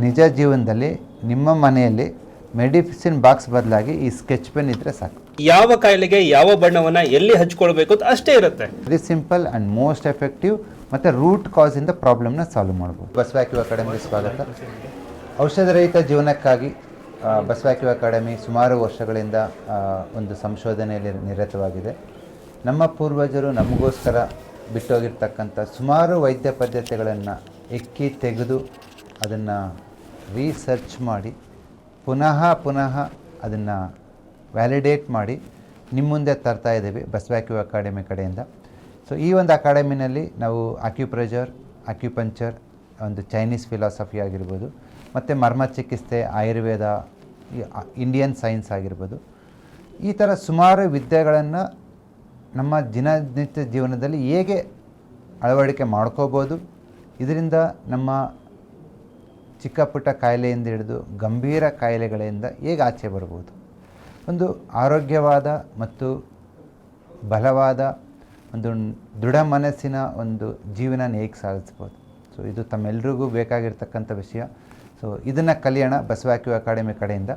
ನಿಜ ಜೀವನದಲ್ಲಿ ನಿಮ್ಮ ಮನೆಯಲ್ಲಿ ಮೆಡಿಸಿನ್ ಬಾಕ್ಸ್ ಬದಲಾಗಿ ಈ ಸ್ಕೆಚ್ ಪೆನ್ ಇದ್ರೆ ಸಾಕು. ಯಾವ ಕಾಯಿಲೆಗೆ ಯಾವ ಬಣ್ಣವನ್ನ ಎಲ್ಲಿ ಹಚ್ಕೊಳ್ಬೇಕು ಅಂತ ಅಷ್ಟೇ ಇರುತ್ತೆ. Very simple and most effective ಮತ್ತೆ ರೂಟ್ ಕಾಸ್ ಇಂದ ಪ್ರಾಬ್ಲಮ್ನ ಸಾಲ್ವ್ ಮಾಡಬಹುದು ಬಸವಾಕ್ಯೂ ಅಕಾಡೆಮಿ ಸ್ವಾಗತ. ಔಷಧ ರಹಿತ ಜೀವನಕ್ಕಾಗಿ ಬಸವಾಕ್ಯೂ ಅಕಾಡೆಮಿ ಸುಮಾರು ವರ್ಷಗಳಿಂದ ಒಂದು ಸಂಶೋಧನೆಯಲ್ಲಿ ನಿರತವಾಗಿದೆ. ನಮ್ಮ ಪೂರ್ವಜರು ನಮಗೋಸ್ಕರ ಬಿಟ್ಟೋಗಿರ್ತಕ್ಕಂಥ ಸುಮಾರು ವೈದ್ಯ ಪದ್ಧತಿಗಳನ್ನು ಎಕ್ಕಿ ತೆಗೆದು ಅದನ್ನು ರೀಸರ್ಚ್ ಮಾಡಿ, ಪುನಃ ಪುನಃ ಅದನ್ನು ವ್ಯಾಲಿಡೇಟ್ ಮಾಡಿ ನಿಮ್ಮ ಮುಂದೆ ತರ್ತಾ ಇದ್ದೀವಿ ಬಸ್ವ್ಯಾಕ್ಯೂ ಅಕಾಡೆಮಿ ಕಡೆಯಿಂದ. ಸೊ ಈ ಒಂದು ಅಕಾಡೆಮಿನಲ್ಲಿ ನಾವು ಅಕ್ಯುಪ್ರೆಷರ್ ಅಕ್ಯುಪಂಚರ್ ಒಂದು ಚೈನೀಸ್ ಫಿಲಾಸಫಿ ಆಗಿರ್ಬೋದು, ಮತ್ತು ಮರ್ಮ ಚಿಕಿತ್ಸೆ ಆಯುರ್ವೇದ ಇಂಡಿಯನ್ ಸೈನ್ಸ್ ಆಗಿರ್ಬೋದು. ಈ ಥರ ಸುಮಾರು ವಿದ್ಯೆಗಳನ್ನು ನಮ್ಮ ದಿನನಿತ್ಯ ಜೀವನದಲ್ಲಿ ಹೇಗೆ ಅಳವಡಿಕೆ ಮಾಡ್ಕೋಬೋದು, ಇದರಿಂದ ನಮ್ಮ ಚಿಕ್ಕ ಪುಟ್ಟ ಕಾಯಿಲೆಯಿಂದ ಹಿಡಿದು ಗಂಭೀರ ಕಾಯಿಲೆಗಳಿಂದ ಹೇಗೆ ಆಚೆ ಬರ್ಬೋದು ಒಂದು ಆರೋಗ್ಯವಾದ ಮತ್ತು ಬಲವಾದ ಒಂದು ದೃಢ ಮನಸ್ಸಿನ ಒಂದು ಜೀವನ ಹೇಗೆ ಸಾಧಿಸ್ಬೋದು ಸೊ ಇದು ತಮ್ಮೆಲ್ರಿಗೂ ಬೇಕಾಗಿರ್ತಕ್ಕಂಥ ವಿಷಯ. ಸೊ ಇದನ್ನು ಕಲಿಯೋಣ ಬಸವಾಕ್ಯೂ ಅಕಾಡೆಮಿ ಕಡೆಯಿಂದ.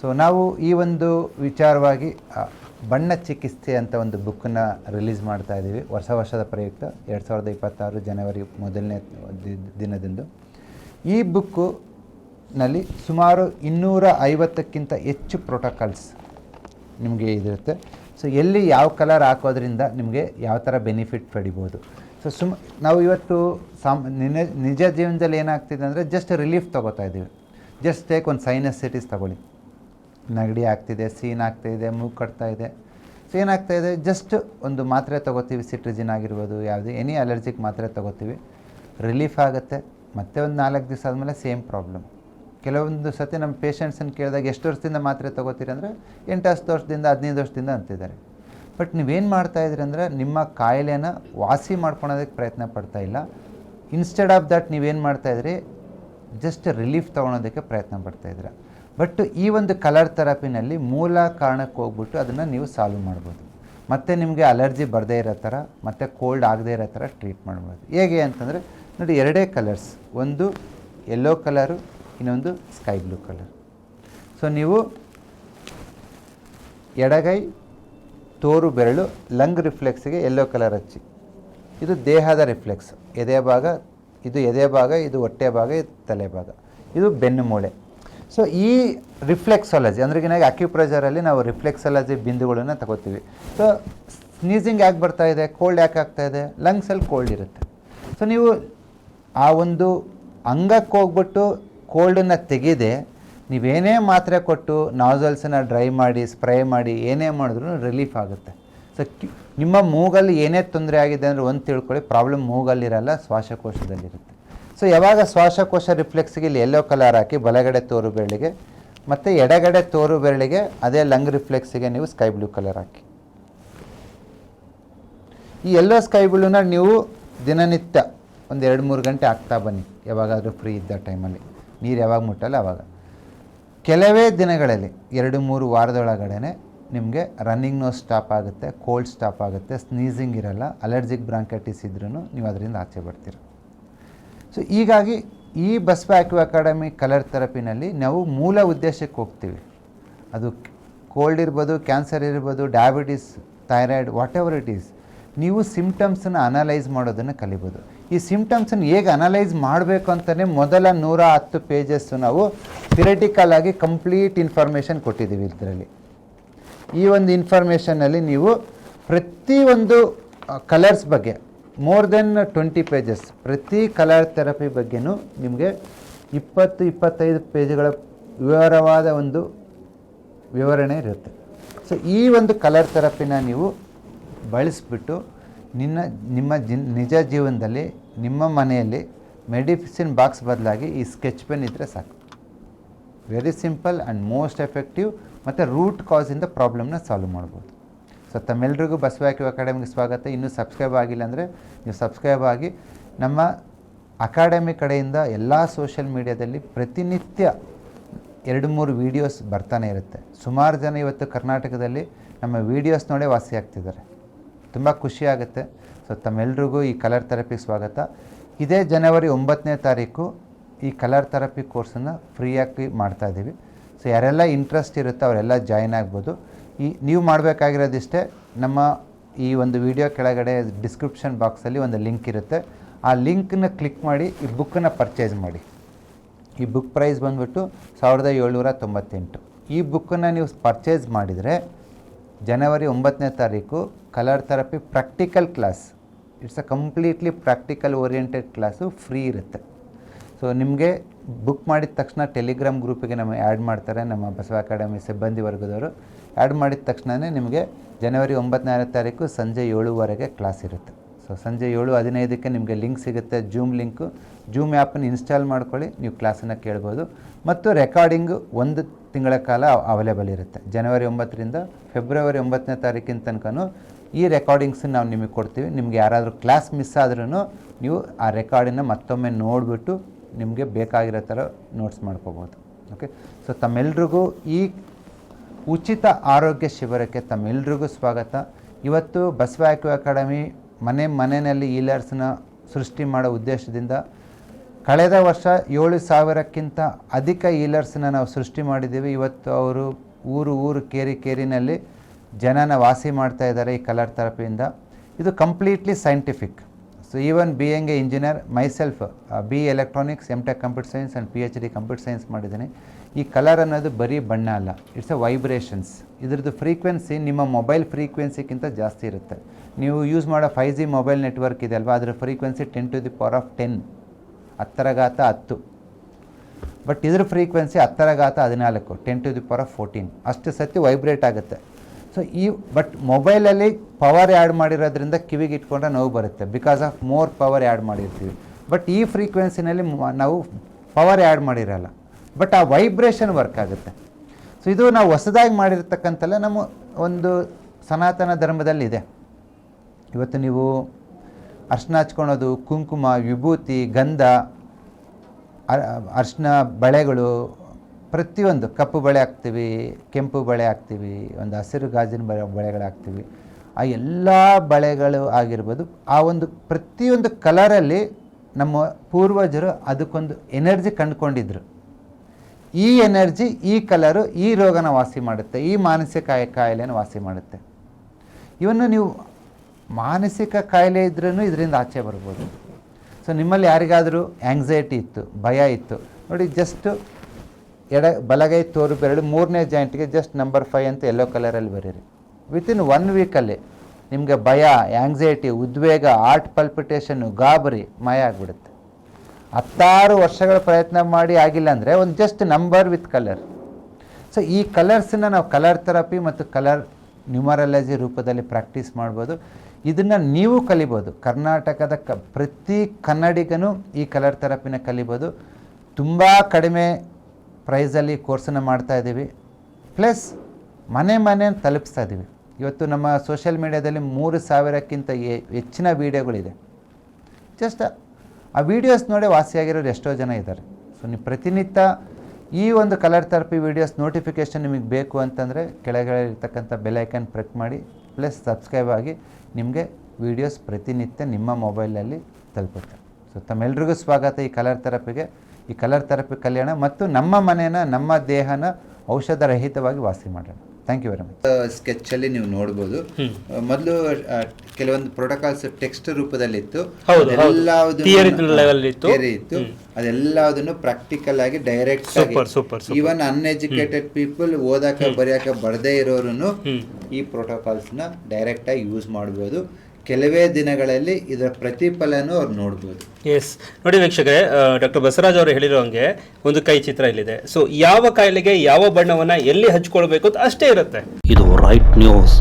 ಸೊ ನಾವು ಈ ಒಂದು ವಿಚಾರವಾಗಿ ಬಣ್ಣ ಚಿಕಿತ್ಸೆ ಅಂತ ಒಂದು ಬುಕ್ಕನ್ನು ರಿಲೀಸ್ ಮಾಡ್ತಾ ಇದ್ದೀವಿ. ಹೊಸ ವರ್ಷದ ಪ್ರಯುಕ್ತ. ಎರಡು ಸಾವಿರದ ಇಪ್ಪತ್ತಾರು ಜನವರಿ ಮೊದಲನೇ ದಿನದಂದು. ಈ ಬುಕ್ಕುನಲ್ಲಿ ಸುಮಾರು ಇನ್ನೂರ ಐವತ್ತಕ್ಕಿಂತ ಹೆಚ್ಚು ಪ್ರೋಟೋಕಾಲ್ಸ್ ನಿಮಗೆ ಇದಿರುತ್ತೆ. ಸೊ ಎಲ್ಲಿ ಯಾವ ಕಲರ್ ಹಾಕೋದ್ರಿಂದ ನಿಮಗೆ ಯಾವ ಥರ ಬೆನಿಫಿಟ್ ಪಡಿಬೋದು. ಸೊ ಸುಮ್, ನಾವು ಇವತ್ತು ಸಾಮ್, ನಿನ್ನೆ, ನಿಜ ಜೀವನದಲ್ಲಿ ಏನಾಗ್ತಿದೆ ಅಂದರೆ ಜಸ್ಟ್ ರಿಲೀಫ್ ತೊಗೋತಾ ಇದ್ದೀವಿ. ಜಸ್ಟ್ ಟೇಕ್ ಒಂದು ಸೈನಸ್ಸಿಟಿಸ್ ತಗೊಳ್ಳಿ. ನೆಗಡಿ ಆಗ್ತಿದೆ, ಸೀನ್ ಆಗ್ತಾಯಿದೆ ಮೂಗು ಕಟ್ತಾ ಇದೆ. ಸೊ ಏನಾಗ್ತಾ ಇದೆ? ಜಸ್ಟ್ ಒಂದು ಮಾತ್ರೆ ತೊಗೋತೀವಿ ಸಿಟ್ರಿಜಿನ್ ಆಗಿರ್ಬೋದು, ಯಾವುದೇ ಎನಿ ಅಲರ್ಜಿಕ್ ಮಾತ್ರೆ ತೊಗೋತೀವಿ. ರಿಲೀಫ್ ಆಗುತ್ತೆ. ಮತ್ತೆ ಒಂದು ನಾಲ್ಕು ದಿವಸ ಆದಮೇಲೆ ಸೇಮ್ ಪ್ರಾಬ್ಲಮ್ ಕೆಲವೊಂದು ಸತಿ ನಮ್ಮ ಪೇಷಂಟ್ಸನ್ನು ಕೇಳಿದಾಗ ಎಷ್ಟು ವರ್ಷದಿಂದ ಮಾತ್ರೆ ತೊಗೋತೀರಿ ಅಂದರೆ ಎಂಟು ಹತ್ತು ವರ್ಷದಿಂದ, ಹದಿನೈದು ವರ್ಷದಿಂದ ಅಂತಿದ್ದಾರೆ. ಬಟ್ ನೀವೇನು ಮಾಡ್ತಾ ಇದ್ರಿ ಅಂದರೆ ನಿಮ್ಮ ಕಾಯಿಲೆನ ವಾಸಿ ಮಾಡ್ಕೊಳೋದಕ್ಕೆ ಪ್ರಯತ್ನ ಪಡ್ತಾ ಇಲ್ಲ. ಇನ್ಸ್ಟೆಡ್ ಆಫ್ ದಟ್ ನೀವೇನು ಮಾಡ್ತಾಯಿದ್ರಿ ಜಸ್ಟ್ ರಿಲೀಫ್ ತೊಗೊಳೋದಕ್ಕೆ ಪ್ರಯತ್ನ ಪಡ್ತಾ ಇದ್ದೀರ. ಬಟ್ ಈ ಒಂದು ಕಲರ್ ಥೆರಪಿನಲ್ಲಿ ಮೂಲ ಕಾರಣಕ್ಕೆ ಹೋಗ್ಬಿಟ್ಟು ಅದನ್ನು ನೀವು ಸಾಲ್ವ್ ಮಾಡ್ಬೋದು. ಮತ್ತು ನಿಮಗೆ ಅಲರ್ಜಿ ಬರದೇ ಇರೋ ಥರ, ಮತ್ತು ಕೋಲ್ಡ್ ಆಗದೇ ಇರೋ ಥರ ಟ್ರೀಟ್ ಮಾಡ್ಬೋದು. ಹೇಗೆ ಅಂತಂದರೆ ನೋಡಿ, ಎರಡೇ ಕಲರ್ಸ್. ಒಂದು ಯೆಲ್ಲೋ ಕಲರು ಇನ್ನೊಂದು ಸ್ಕೈ ಬ್ಲೂ ಕಲರ್ ಸೊ ನೀವು ಎಡಗೈ, ತೋರು, ಬೆರಳು, ಲಂಗ್ ರಿಫ್ಲೆಕ್ಸ್ಗೆ ಯೆಲ್ಲೋ ಕಲರ್ ಹಚ್ಚಿ. ಇದು ದೇಹದ ರಿಫ್ಲೆಕ್ಸ್ ಎದೆ ಭಾಗ, ಇದು ಎದೆ ಭಾಗ, ಇದು ಹೊಟ್ಟೆ ಭಾಗ, ಇದು ತಲೆ ಭಾಗ. ಇದು ಬೆನ್ನು ಮೂಳೆ. ಸೊ ಈ ರಿಫ್ಲೆಕ್ಸಾಲಜಿ ಅಂದ್ರೆ ಏನಾಗಿ ಅಕ್ಯುಪ್ರೆಷರಲ್ಲಿ ನಾವು ರಿಫ್ಲೆಕ್ಸಾಲಜಿ ಬಿಂದುಗಳನ್ನು ತಗೋತೀವಿ. ಸೊ ಸ್ನೀಸಿಂಗ್ ಯಾಕೆ ಬರ್ತಾ ಇದೆ? ಕೋಲ್ಡ್ ಯಾಕೆ ಆಗ್ತಾ ಇದೆ? ಲಂಗ್ಸಲ್ಲಿ ಕೋಲ್ಡ್ ಇರುತ್ತೆ. ಸೊ ನೀವು ಆ ಒಂದು ಅಂಗಕ್ಕೆ ಹೋಗ್ಬಿಟ್ಟು ಕೋಲ್ಡನ್ನು ತೆಗೆದೆ ನೀವೇನೇ ಮಾತ್ರೆ ಕೊಟ್ಟು ನಾಸಲ್ಸನ್ನು ಡ್ರೈ ಮಾಡಿ, ಸ್ಪ್ರೇ ಮಾಡಿ, ಏನೇ ಮಾಡಿದ್ರೂ ರಿಲೀಫ್ ಆಗುತ್ತೆ. ಸೊ ನಿಮ್ಮ ಮೂಗಲ್ಲಿ ಏನೇ ತೊಂದರೆ ಆಗಿದೆ ಅಂದರೆ ಒಂದು ತಿಳ್ಕೊಳ್ಳಿ, ಪ್ರಾಬ್ಲಮ್ ಮೂಗಲ್ಲಿರಲ್ಲ, ಶ್ವಾಸಕೋಶದಲ್ಲಿರುತ್ತೆ. ಸೊ ಯಾವಾಗ ಶ್ವಾಸಕೋಶ ರಿಫ್ಲೆಕ್ಸ್ಗೆ ಇಲ್ಲಿ ಎಲ್ಲೋ ಕಲರ್ ಹಾಕಿ ಬಲಗಡೆ ತೋರು ಬೆರಳಿಗೆ, ಮತ್ತು ಎಡಗಡೆ ತೋರು ಬೆರಳಿಗೆ ಅದೇ ಲಂಗ್ ರಿಫ್ಲೆಕ್ಸಿಗೆ ನೀವು ಸ್ಕೈ ಬ್ಲೂ ಕಲರ್ ಹಾಕಿ. ಈ ಎಲ್ಲೋ ಸ್ಕೈ ಬ್ಲೂನ ನೀವು ದಿನನಿತ್ಯ ಒಂದು ಎರಡು ಮೂರು ಗಂಟೆ ಆಗ್ತಾ ಬನ್ನಿ, ಯಾವಾಗಾದರೂ ಫ್ರೀ ಇದ್ದ ಟೈಮಲ್ಲಿ ನೀರು ಯಾವಾಗ ಮುಟ್ಟಲ್ಲ ಆವಾಗ ಕೆಲವೇ ದಿನಗಳಲ್ಲಿ, ಎರಡು ಮೂರು ವಾರದೊಳಗಡೆ ನಿಮಗೆ ರನ್ನಿಂಗ್ ನೋಸ್ ಸ್ಟಾಪ್ ಆಗುತ್ತೆ ಕೋಲ್ಡ್ ಸ್ಟಾಪ್ ಆಗುತ್ತೆ ಸ್ನೀಸಿಂಗ್ ಇರಲ್ಲ ಅಲರ್ಜಿಕ್ ಬ್ರಾಂಕೆಟಿಸ್ ಇದ್ರೂ ನೀವು ಅದರಿಂದ ಆಚೆ ಬರ್ತೀರ. ಸೊ ಹೀಗಾಗಿ ಈ ಬಸ್ವ ಆಕ್ಯೂ ಅಕಾಡೆಮಿ ಕಲರ್ ಥೆರಪಿನಲ್ಲಿ ನಾವು ಮೂಲ ಉದ್ದೇಶಕ್ಕೆ ಹೋಗ್ತೀವಿ. ಅದು ಕೋಲ್ಡ್ ಇರ್ಬೋದು ಕ್ಯಾನ್ಸರ್ ಇರ್ಬೋದು diabetes thyroid whatever it is ನೀವು ಸಿಮ್ಟಮ್ಸನ್ನು ಅನಲೈಸ್ ಮಾಡೋದನ್ನು ಕಲಿಬೋದು. ಈ ಸಿಂಪ್ಟಮ್ಸನ್ನು ಹೇಗೆ ಅನಲೈಸ್ ಮಾಡಬೇಕು ಅಂತಲೇ ಮೊದಲ ನೂರ ಹತ್ತು ಪೇಜಸ್ಸು ನಾವು ಥಿರಟಿಕಲ್ ಆಗಿ ಕಂಪ್ಲೀಟ್ ಇನ್ಫಾರ್ಮೇಷನ್ ಕೊಟ್ಟಿದ್ದೀವಿ ಇದರಲ್ಲಿ. ಈ ಒಂದು ಇನ್ಫಾರ್ಮೇಷನಲ್ಲಿ ನೀವು ಪ್ರತಿಯೊಂದು ಕಲರ್ಸ್ ಬಗ್ಗೆ ಮೋರ್ ದೆನ್ ಟ್ವೆಂಟಿ ಪೇಜಸ್ ಪ್ರತಿ ಕಲರ್ ಥೆರಪಿ ಬಗ್ಗೆನೂ ನಿಮಗೆ ಇಪ್ಪತ್ತು, ಇಪ್ಪತ್ತೈದು ಪೇಜ್ಗಳ ವಿವರವಾದ ಒಂದು ವಿವರಣೆ ಇರುತ್ತೆ. ಸೊ ಈ ಒಂದು ಕಲರ್ ಥೆರಪಿನ ನೀವು ಬಳಸಿಬಿಟ್ಟು ನಿನ್ನ, ನಿಮ್ಮ ಜಿನ್ ನಿಜ ಜೀವನದಲ್ಲಿ, ನಿಮ್ಮ ಮನೆಯಲ್ಲಿ ಮೆಡಿಸಿನ್ ಬಾಕ್ಸ್ ಬದಲಾಗಿ ಈ ಸ್ಕೆಚ್ ಪೆನ್ ಇದ್ದರೆ ಸಾಕು. Very simple and most effective ಮತ್ತು ರೂಟ್ ಕಾಸಿಂದ ಪ್ರಾಬ್ಲಮ್ನ ಸಾಲ್ವ್ ಮಾಡ್ಬೋದು. ಸೊ ತಮ್ಮೆಲ್ರಿಗೂ ಬಸವಾಕ್ಯೂ ಅಕಾಡೆಮಿಗೆ ಸ್ವಾಗತ. ಇನ್ನೂ ಸಬ್ಸ್ಕ್ರೈಬ್ ಆಗಿಲ್ಲ ಅಂದರೆ ನೀವು ಸಬ್ಸ್ಕ್ರೈಬ್ ಆಗಿ ನಮ್ಮ ಅಕಾಡೆಮಿ ಕಡೆಯಿಂದ ಎಲ್ಲ ಸೋಷಿಯಲ್ ಮೀಡಿಯಾದಲ್ಲಿ ಪ್ರತಿನಿತ್ಯ ಎರಡು ಮೂರು ವೀಡಿಯೋಸ್ ಬರ್ತಾನೆ ಇರುತ್ತೆ. ಸುಮಾರು ಜನ ಇವತ್ತು ಕರ್ನಾಟಕದಲ್ಲಿ ನಮ್ಮ ವೀಡಿಯೋಸ್ ನೋಡೇ ವಾಸಿ ಆಗ್ತಿದ್ದಾರೆ. ತುಂಬ ಖುಷಿಯಾಗುತ್ತೆ. ಸೊ ತಮ್ಮೆಲ್ರಿಗೂ ಈ ಕಲರ್ ಥೆರಪಿ ಸ್ವಾಗತ. ಇದೇ ಜನವರಿ ಒಂಬತ್ತನೇ ತಾರೀಕು ಈ ಕಲರ್ ಥೆರಪಿ ಕೋರ್ಸನ್ನು ಫ್ರೀಯಾಗಿ ಮಾಡ್ತಾ ಇದ್ದೀವಿ ಸೊ ಯಾರೆಲ್ಲ ಇಂಟ್ರೆಸ್ಟ್ ಇರುತ್ತೋ ಅವರೆಲ್ಲ ಜಾಯ್ನ್ ಆಗ್ಬೋದು. ಈ ನೀವು ಮಾಡಬೇಕಾಗಿರೋದಿಷ್ಟೇ ನಮ್ಮ ಈ ಒಂದು ವಿಡಿಯೋ ಕೆಳಗಡೆ ಡಿಸ್ಕ್ರಿಪ್ಷನ್ ಬಾಕ್ಸಲ್ಲಿ ಒಂದು ಲಿಂಕ್ ಇರುತ್ತೆ. ಆ ಲಿಂಕನ್ನ ಕ್ಲಿಕ್ ಮಾಡಿ ಈ ಬುಕ್ಕನ್ನು ಪರ್ಚೇಸ್ ಮಾಡಿ. ಈ ಬುಕ್ ಪ್ರೈಸ್ ಬಂದ್ಬಿಟ್ಟು ಸಾವಿರದ ಏಳ್ನೂರ ತೊಂಬತ್ತೆಂಟು. ಈ ಬುಕ್ಕನ್ನು ನೀವು ಪರ್ಚೇಸ್ ಮಾಡಿದರೆ ಜನವರಿ ಒಂಬತ್ತನೇ ತಾರೀಕು colour therapy practical class. It's a completely practical oriented class free ಇರುತ್ತೆ. ಸೊ ನಿಮಗೆ ಬುಕ್ ಮಾಡಿದ ತಕ್ಷಣ ಟೆಲಿಗ್ರಾಮ್ ಗ್ರೂಪಿಗೆ ನಮ್ಮ ಆ್ಯಡ್ ಮಾಡ್ತಾರೆ ನಮ್ಮ ಬಸವ ಅಕಾಡೆಮಿ ಸಿಬ್ಬಂದಿ ವರ್ಗದವರು. ಆ್ಯಡ್ ಮಾಡಿದ ತಕ್ಷಣವೇ ನಿಮಗೆ ಜನವರಿ ಒಂಬತ್ತನೇ ತಾರೀಕು ಸಂಜೆ ಏಳುವರೆಗೆ ಕ್ಲಾಸ್ ಇರುತ್ತೆ. ಸೊ ಸಂಜೆ ಏಳು ಹದಿನೈದಕ್ಕೆ ನಿಮಗೆ ಲಿಂಕ್ ಸಿಗುತ್ತೆ ಜೂಮ್ ಲಿಂಕು ಜೂಮ್ ಆ್ಯಪನ್ನು ಇನ್ಸ್ಟಾಲ್ ಮಾಡ್ಕೊಳ್ಳಿ, ನೀವು ಕ್ಲಾಸನ್ನು ಕೇಳ್ಬೋದು. ಮತ್ತು ರೆಕಾರ್ಡಿಂಗು ಒಂದು ತಿಂಗಳ ಕಾಲ ಅವೈಲೇಬಲ್ ಇರುತ್ತೆ. ಜನವರಿ ಒಂಬತ್ತರಿಂದ ಫೆಬ್ರವರಿ ಒಂಬತ್ತನೇ ತಾರೀಕಿನ ತನಕನೂ ಈ ರೆಕಾರ್ಡಿಂಗ್ಸ್ ನಾವು ನಿಮಗೆ ಕೊಡ್ತೀವಿ. ನಿಮ್ಗೆ ಯಾರಾದರೂ ಕ್ಲಾಸ್ ಮಿಸ್ ಆದ್ರೂ ನೀವು ಆ ರೆಕಾರ್ಡಿನ ಮತ್ತೊಮ್ಮೆ ನೋಡಿಬಿಟ್ಟು ನಿಮಗೆ ಬೇಕಾಗಿರೋ ಥರ ನೋಟ್ಸ್ ಮಾಡ್ಕೋಬೋದು. ಓಕೆ ಸೊ ತಮ್ಮೆಲ್ರಿಗೂ ಈ ಉಚಿತ ಆರೋಗ್ಯ ಶಿಬಿರಕ್ಕೆ ತಮ್ಮೆಲ್ರಿಗೂ ಸ್ವಾಗತ. ಇವತ್ತು ಬಸವ ಅಕಾಡೆಮಿ ಮನೆ ಮನೆಯಲ್ಲಿ ಈಲರ್ಸ್ನ ಸೃಷ್ಟಿ ಮಾಡೋ ಉದ್ದೇಶದಿಂದ ಕಳೆದ ವರ್ಷ ಏಳು ಸಾವಿರಕ್ಕಿಂತ ಅಧಿಕ ಈಲರ್ಸ್ನ ನಾವು ಸೃಷ್ಟಿ ಮಾಡಿದ್ದೀವಿ. ಇವತ್ತು ಅವರು ಊರು ಊರು ಕೇರಿ ಕೇರಿನಲ್ಲಿ ಜನನ ವಾಸಿ ಮಾಡ್ತಾ ಇದ್ದಾರೆ ಈ ಕಲರ್ ಥೆರಪಿಯಿಂದ. ಇದು completely scientific. So even be a engineer myself B electronics M tech computer science and P H D computer science ಮಾಡಿದ್ದೀನಿ. ಈ ಕಲರ್ ಅನ್ನೋದು ಬರೀ ಬಣ್ಣ ಅಲ್ಲ ಇಟ್ಸ್ ಅ ವೈಬ್ರೇಷನ್ಸ್ ಇದ್ರದ್ದು ಫ್ರೀಕ್ವೆನ್ಸಿ ನಿಮ್ಮ ಮೊಬೈಲ್ ಫ್ರೀಕ್ವೆನ್ಸಿಗಿಂತ ಜಾಸ್ತಿ ಇರುತ್ತೆ. ನೀವು ಯೂಸ್ ಮಾಡೋ ಫೈ ಜಿ ಮೊಬೈಲ್ ನೆಟ್ವರ್ಕ್ ಇದೆ ಅಲ್ವಾ ಅದರ frequency ten to the power of ten ಹತ್ತರಘಾತ ಹತ್ತು. ಬಟ್ ಇದ್ರ ಫ್ರೀಕ್ವೆನ್ಸಿ ಹತ್ತರಘಾತ ಹದಿನಾಲ್ಕು ten to the power fourteen ಅಷ್ಟು ಸತಿ ವೈಬ್ರೇಟ್ ಆಗುತ್ತೆ. ಸೊ ಈ ಬಟ್ ಮೊಬೈಲಲ್ಲಿ ಪವರ್ ಆ್ಯಡ್ ಮಾಡಿರೋದ್ರಿಂದ ಕಿವಿಗೆ ಇಟ್ಕೊಂಡ್ರೆ ನೋವು ಬರುತ್ತೆ. Because of more power add ಮಾಡಿರ್ತೀವಿ. ಬಟ್ ಈ ಫ್ರೀಕ್ವೆನ್ಸಿನಲ್ಲಿ ನಾವು ಪವರ್ ಆ್ಯಡ್ ಮಾಡಿರಲ್ಲ. ಬಟ್ ಆ ವೈಬ್ರೇಷನ್ ವರ್ಕ್ ಆಗುತ್ತೆ. ಸೊ ಇದು ನಾವು ಹೊಸದಾಗಿ ಮಾಡಿರ್ತಕ್ಕಂಥಲ್ಲ ನಮ್ಮ ಒಂದು ಸನಾತನ ಧರ್ಮದಲ್ಲಿ ಇದೆ ಇವತ್ತು ನೀವು ಅರ್ಶಿನ ಹಚ್ಕೊಳೋದು, ಕುಂಕುಮ, ವಿಭೂತಿ, ಗಂಧ ಅರ್ಶನ ಬಳೆಗಳು, ಪ್ರತಿಯೊಂದು ಕಪ್ಪು ಬಳೆ ಹಾಕ್ತೀವಿ, ಕೆಂಪು ಬಳೆ ಹಾಕ್ತೀವಿ, ಒಂದು ಹಸಿರು ಗಾಜಿನ ಬಳೆ ಬಳೆಗಳು ಹಾಕ್ತೀವಿ ಆ ಎಲ್ಲ ಬಳೆಗಳು ಆಗಿರ್ಬೋದು, ಆ ಒಂದು ಪ್ರತಿಯೊಂದು ಕಲರಲ್ಲಿ ನಮ್ಮ ಪೂರ್ವಜರು ಅದಕ್ಕೊಂದು ಎನರ್ಜಿ ಕಂಡುಕೊಂಡಿದ್ರು. ಈ ಎನರ್ಜಿ, ಈ ಕಲರು, ಈ ರೋಗನ ವಾಸಿ ಮಾಡುತ್ತೆ, ಈ ಮಾನಸಿಕ ಕಾಯಿಲೆಯನ್ನು ವಾಸಿ ಮಾಡುತ್ತೆ. ಇವನ್ನು ನೀವು ಮಾನಸಿಕ ಕಾಯಿಲೆ ಇದ್ರೂ ಇದರಿಂದ ಆಚೆ ಬರ್ಬೋದು. ಸೊ ನಿಮ್ಮಲ್ಲಿ ಯಾರಿಗಾದರೂ ಆ್ಯಂಗ್ಸೈಟಿ ಇತ್ತು, ಭಯ ಇತ್ತು, ನೋಡಿ ಜಸ್ಟ್ ಎಡ, ಬಲಗೈ ತೋರು ಬೆರಳು ಮೂರನೇ ಜಾಯಿಂಟ್ಗೆ ಜಸ್ಟ್ ನಂಬರ್ ಫೈವ್ ಅಂತ ಎಲ್ಲೋ ಕಲರಲ್ಲಿ ಬರೀರಿ. ವಿತಿನ್ ಒನ್ ವೀಕಲ್ಲಿ ನಿಮಗೆ ಭಯ ಆ್ಯಂಗ್ಸೈಟಿ ಉದ್ವೇಗ ಆರ್ಟ್ ಪಲ್ಪಿಟೇಷನ್ನು ಗಾಬರಿ, ಮಾಯ ಆಗಿಬಿಡುತ್ತೆ. ಹತ್ತಾರು ವರ್ಷಗಳ ಪ್ರಯತ್ನ ಮಾಡಿ ಆಗಿಲ್ಲ ಅಂದರೆ ಒಂದು just number with colour so ಈ ಕಲರ್ಸನ್ನ ನಾವು ಕಲರ್ ಥೆರಪಿ ಮತ್ತು ಕಲರ್ ನ್ಯೂಮರಾಲಜಿ ರೂಪದಲ್ಲಿ ಪ್ರಾಕ್ಟೀಸ್ ಮಾಡ್ಬೋದು. ಇದನ್ನು ನೀವು ಕಲಿಬೋದು. ಕರ್ನಾಟಕದ ಕ, ಪ್ರತಿ ಕನ್ನಡಿಗನೂ ಈ ಕಲರ್ ಥೆರಪಿನ ಕಲಿಬೋದು. ತುಂಬ ಕಡಿಮೆ ಪ್ರೈಸಲ್ಲಿ ಕೋರ್ಸನ್ನು ಮಾಡ್ತಾ ಇದ್ದೀವಿ. ಪ್ಲಸ್ ಮನೆ ಮನೆ ತಲುಪಿಸ್ತಾ ಇದ್ದೀವಿ. ಇವತ್ತು ನಮ್ಮ ಸೋಷಿಯಲ್ ಮೀಡ್ಯಾದಲ್ಲಿ ಮೂರು ಸಾವಿರಕ್ಕಿಂತ ಹೆಚ್ಚಿನ ವೀಡಿಯೋಗಳಿದೆ. ಜಸ್ಟ್ ಆ ವೀಡಿಯೋಸ್ ನೋಡಿ ವಾಸಿಯಾಗಿರೋರು ಎಷ್ಟೋ ಜನ ಇದ್ದಾರೆ. ಸೊ ನೀವು ಪ್ರತಿನಿತ್ಯ ಈ ಒಂದು ಕಲರ್ ಥೆರಪಿ ವೀಡಿಯೋಸ್ ನೋಟಿಫಿಕೇಷನ್ ನಿಮಗೆ ಬೇಕು ಅಂತಂದರೆ ಕೆಳಗಡೆ ಇರ್ತಕ್ಕಂಥ ಬೆಲೈಕನ್ ಪ್ರೆಕ್ ಮಾಡಿ. ಪ್ಲಸ್ ಸಬ್ಸ್ಕ್ರೈಬ್ ಆಗಿ ನಿಮಗೆ ವೀಡಿಯೋಸ್ ಪ್ರತಿನಿತ್ಯ ನಿಮ್ಮ ಮೊಬೈಲಲ್ಲಿ ತಲುಪುತ್ತೆ. ಸೊ ತಮ್ಮೆಲ್ರಿಗೂ ಸ್ವಾಗತ ಈ ಕಲರ್ ಥೆರಪಿಗೆ ಈ ಕಲರ್ ಥೆರಪಿ ಕಲ್ಯಾಣ ಮತ್ತು ನಮ್ಮ ಮನೇನ ನಮ್ಮ ದೇಹನ ಔಷಧ ರಹಿತವಾಗಿ ವಾಸಿ ಮಾಡೋಣ. ಥ್ಯಾಂಕ್ ಯು ವೆರಿ ಮಚ್ ಸ್ಕೆಚಲ್ಲಿ ನೀವು ನೋಡ್ಬೋದು. ಮೊದಲು ಕೆಲವೊಂದು ಪ್ರೋಟೋಕಾಲ್ಸ್ ಟೆಕ್ಸ್ಟ್ ರೂಪದಲ್ಲಿತ್ತು. Theory ಇತ್ತು. ಇತ್ತು ಅದೆಲ್ಲದನ್ನು ಪ್ರಾಕ್ಟಿಕಲ್ ಆಗಿ ಡೈರೆಕ್ಟ್. ಈವನ್ ಅನ್ಎಜುಕೇಟೆಡ್ ಪೀಪಲ್ ಓದಾಕ ಬರೆಯಕ ಬರದೇ ಇರೋರು ಈ ಪ್ರೋಟೋಕಾಲ್ಸ್ನ ಡೈರೆಕ್ಟ್ ಆಗಿ ಯೂಸ್ ಮಾಡ್ಬೋದು. ಕೆಲವೇ ದಿನಗಳಲ್ಲಿ ಇದರ ಪ್ರತಿಫಲನೂ ಅವ್ರು ನೋಡ್ಬೋದು. ಎಸ್ ನೋಡಿ ವೀಕ್ಷಕರೇ ಡಾಕ್ಟರ್ ಬಸವರಾಜ್ ಅವರು ಹೇಳಿರೋ ಹಂಗೆ ಒಂದು ಕೈ ಚಿತ್ರ ಇಲ್ಲಿದೆ. ಸೊ ಯಾವ ಕಾಯಿಲೆಗೆ ಯಾವ ಬಣ್ಣವನ್ನ ಎಲ್ಲಿ ಹಚ್ಕೊಳ್ಬೇಕು ಅಂತ ಅಷ್ಟೇ ಇರುತ್ತೆ. ಇದು ರೈಟ್ ನ್ಯೂಸ್